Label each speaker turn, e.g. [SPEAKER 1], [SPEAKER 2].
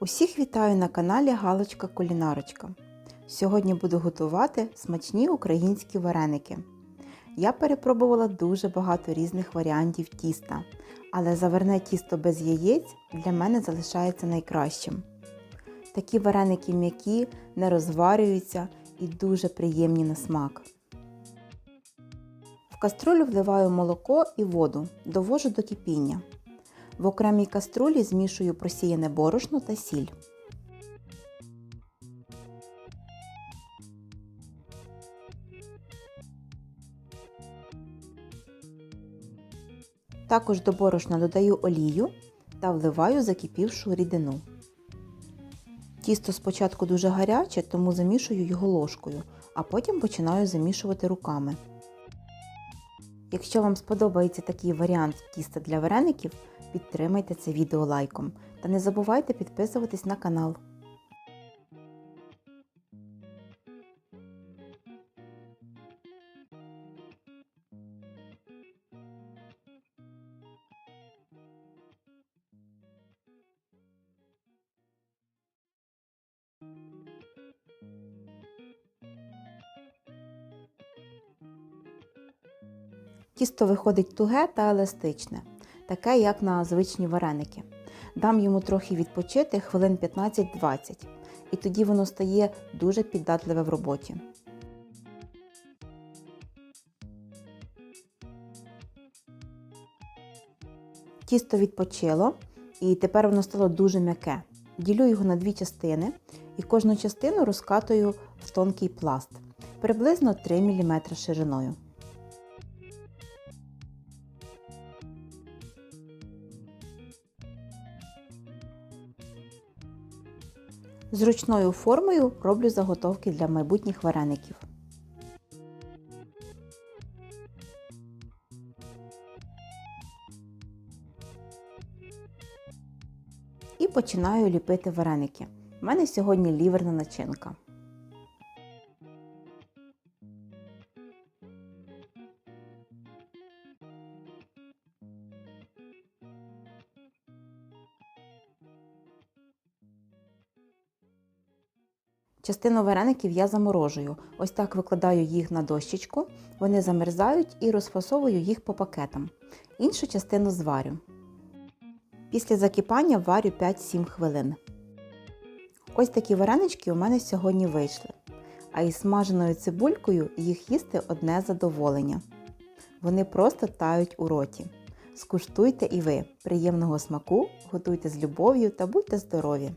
[SPEAKER 1] Усіх вітаю на каналі Галочка Кулінарочка. Сьогодні буду готувати смачні українські вареники. Я перепробувала дуже багато різних варіантів тіста, але заверне тісто без яєць для мене залишається найкращим. Такі вареники м'які, не розварюються і дуже приємні на смак. В каструлю вливаю молоко і воду, довожу до кипіння. В окремій каструлі змішую просіяне борошно та сіль. Також до борошна додаю олію та вливаю закипівшу рідину. Тісто спочатку дуже гаряче, тому замішую його ложкою, а потім починаю замішувати руками. Якщо вам сподобається такий варіант тіста для вареників, підтримайте це відео лайком та не забувайте підписуватись на канал. Тісто виходить туге та еластичне, таке як на звичні вареники. Дам йому трохи відпочити хвилин 15-20, і тоді воно стає дуже піддатливе в роботі. Тісто відпочило, і тепер воно стало дуже м'яке. Ділю його на дві частини і кожну частину розкатую в тонкий пласт, приблизно 3 мм шириною. Зручною формою роблю заготовки для майбутніх вареників. І починаю ліпити вареники. У мене сьогодні ліверна начинка. Частину вареників я заморожую. Ось так викладаю їх на дощечку, вони замерзають і розфасовую їх по пакетам. Іншу частину зварю. Після закипання варю 5-7 хвилин. Ось такі варенички у мене сьогодні вийшли. А із смаженою цибулькою їх їсти одне задоволення. Вони просто тають у роті. Скуштуйте і ви. Приємного смаку, готуйте з любов'ю та будьте здорові!